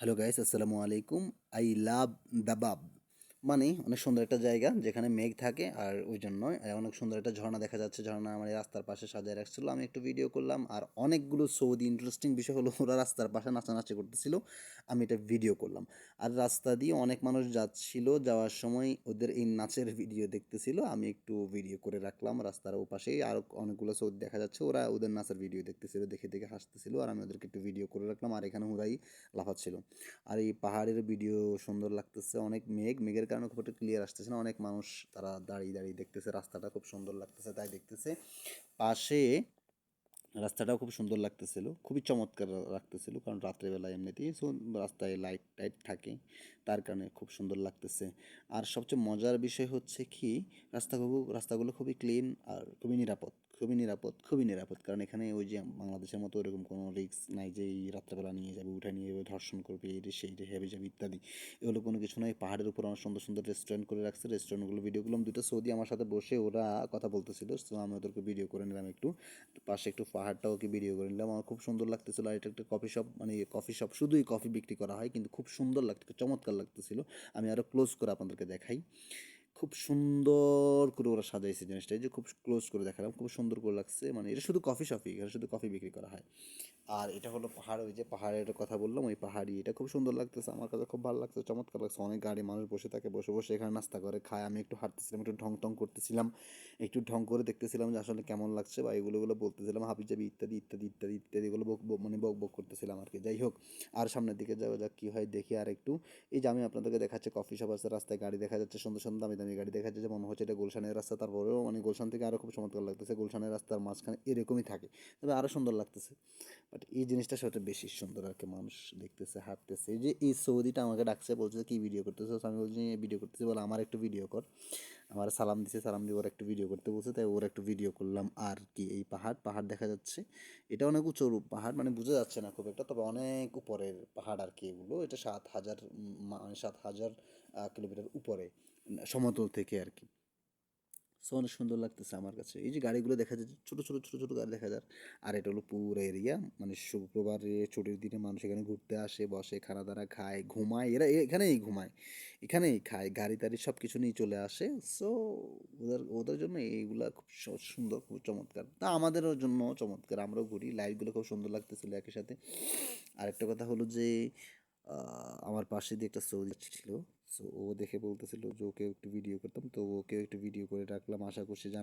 Hello guys আসসালামু আলাইকুম I love দাবাব মানে অনেক সুন্দর একটা জায়গা যেখানে মেঘ থাকে আর ওই জন্য অনেক সুন্দর একটা ঝর্ণা দেখা যাচ্ছে। ঝর্ণা আমার এই রাস্তার পাশে সাজায় রাখছিল। আমি একটু ভিডিও করলাম আর অনেকগুলো সৌদি ইন্টারেস্টিং বিষয় হলো ওরা রাস্তার পাশে নাচানাচি করতেছিল। আমি এটা ভিডিও করলাম। আর রাস্তা দিয়ে অনেক মানুষ যাচ্ছিল, যাওয়ার সময় ওদের এই নাচের ভিডিও দেখতেছিল। আমি একটু ভিডিও করে রাখলাম রাস্তার ওপাশেই। আর অনেকগুলো সৌদি দেখা যাচ্ছে, ওরা ওদের নাচের ভিডিও দেখতেছিল, দেখে দেখে হাসতেছিল। আর আমি ওদেরকে একটু ভিডিও করে রাখলাম। আর এখানে ওরাই লাফাচ্ছিল। আর এই পাহাড়ের ভিডিও সুন্দর লাগতেছে। অনেক মেঘ, মেঘের কারণে খুব একটা ক্লিয়ার আসতেছে না। অনেক মানুষ তারা দাঁড়িয়ে দাঁড়িয়ে দেখতেছে, রাস্তাটা খুব সুন্দর লাগতেছে, তাই দেখতেছে। পাশে রাস্তাটাও খুব সুন্দর লাগতেছিল, খুবই চমৎকার লাগতেছিল, কারণ রাত্রেবেলা এমনিতেই রাস্তায় লাইট টাইট থাকে, তার কারণে খুব সুন্দর লাগতেছে। আর সবচেয়ে মজার বিষয় হচ্ছে কি, রাস্তাগুলো রাস্তাগুলো খুবই ক্লিন আর খুবই নিরাপদ। খুবই নিরাপদ খুবই নিরাপদ। কারণ এখানে ওই যে বাংলাদেশের মতো ওরকম কোনো রিস্ক নাই যে এই রাত্রেবেলা নিয়ে যাবে, উঠে নিয়ে যাবে, ধর্ষণ করবে সেই রে, হেবে যাবে ইত্যাদি। এগুলো কোনো কিছু নয় পাহাড়ের উপর অনেক সুন্দর সুন্দর রেস্টুরেন্ট করে রাখছে রেস্টুরেন্টগুলো ভিডিওগুলো দুটো সৌদি আমার সাথে বসে ওরা কথা বলতেছিল সো আমি ওদেরকে ভিডিও করে নিলাম একটু। পাশে একটু পাহাড়টাও কি ভিডিও করে নিলাম। আমার খুব সুন্দর লাগতেছিল। আর এটা একটা কফি শপ মানে কফি শপ শুধুই কফি বিক্রি করা হয়, কিন্তু খুব সুন্দর লাগতো চমৎকার লাগতেছিল। আমি আরও ক্লোজ করে আপনাদেরকে দেখাই। খুব সুন্দর করে ওরা সাজাইছে জিনিসটা। এই যে খুব ক্লোজ করে দেখালাম, খুব সুন্দর করে লাগছে। মানে এটা শুধু কফি শপি এখানে শুধু কফি বিক্রি করা হয়। আর এটা হলো পাহাড়, ওই যে পাহাড়ের কথা বললাম, ওই পাহাড়ি। এটা খুব সুন্দর লাগতেছে, আমার কাছে খুব ভালো লাগছে, চমৎকার লাগছে। অনেক গাড়ি, মানুষ বসে থাকে, বসে বসে এখানে নাস্তা করে, খায়। আমি একটু হাঁটতেছিলাম, একটু ঢং টং করতেছিলাম। একটু ঢং করে দেখতেছিলাম যে আসলে কেমন লাগছে বা এগুলো এগুলো বলতেছিলাম হাবি যাবি ইত্যাদি ইত্যাদি ইত্যাদি ইত্যাদি এগুলো মানে বক বক করতেছিলাম আর কি যাই হোক, আর সামনের দিকে যাওয়া যাক, কী হয় দেখি আর একটু। এই যে আমি আপনাদেরকে দেখাচ্ছে কফি শপ আছে, রাস্তায় গাড়ি দেখা যাচ্ছে, সুন্দর সুন্দর দামি দামি গাড়ি দেখা যাচ্ছে। মনে হচ্ছে এটা গুলশানের রাস্তা, তারপরেও মানে গুলশান থেকে আরও খুব চমৎকার লাগতেছে। গুলশানের রাস্তার মাঝখানে এরকমই থাকে, তবে আরও সুন্দর লাগতেছে। বাট এই জিনিসটা সবচেয়ে বেশি সুন্দর আর কি মানুষ দেখতেছে, হাঁটতেছে। যে এই সৌদিটা আমাকে ডাকছে, বলছে কি ভিডিও করতেছে? আমি বলছি ভিডিও করতেছি, বলে আমার একটু ভিডিও কর। আমার সালাম দিছে, সালাম দিয়ে ওর একটু ভিডিও করতে বলছে, তাই ওর একটা ভিডিও করলাম। আর কি, এই পাহাড় পাহাড় দেখা যাচ্ছে। এটা অনেক উঁচু পাহাড় মানে বোঝা যাচ্ছে না খুব একটা, তবে অনেক উপরের পাহাড় আর কি এগুলো। এটা সাত হাজার মানে সাত হাজার কিলোমিটার উপরে, সমতল থেকে আর কি। সো অনেক সুন্দর লাগতেছে আমার কাছে। এই যে গাড়িগুলো দেখা যায় ছোটো ছোটো ছোটো ছোটো গাড়ি দেখা যায়, আর এটা হলো পুরো এরিয়া মানে শুক্রবারে ছুটির দিনে মানুষ এখানে ঘুরতে আসে, বসে, খানা দানা খায়, ঘুমায়, এরা এখানেই ঘুমায়, এখানেই খায়, গাড়ি তাড়ি সব কিছু নিয়ে চলে আসে। সো ওদের ওদের জন্য এইগুলা খুব সুন্দর, খুব চমৎকার। তা আমাদেরও জন্য চমৎকার, আমরাও ঘুরি লাইটগুলো খুব সুন্দর লাগতেছিল একই সাথে। আরেকটা কথা হলো যে আমার পাশে দিয়ে একটা সৌদি ছিল সো ও দেখে বলতেছিল যে, ওকে একটু ভিডিও করতাম। তো ওকে একটু ভিডিও করে রাখলাম। আশা করছি যে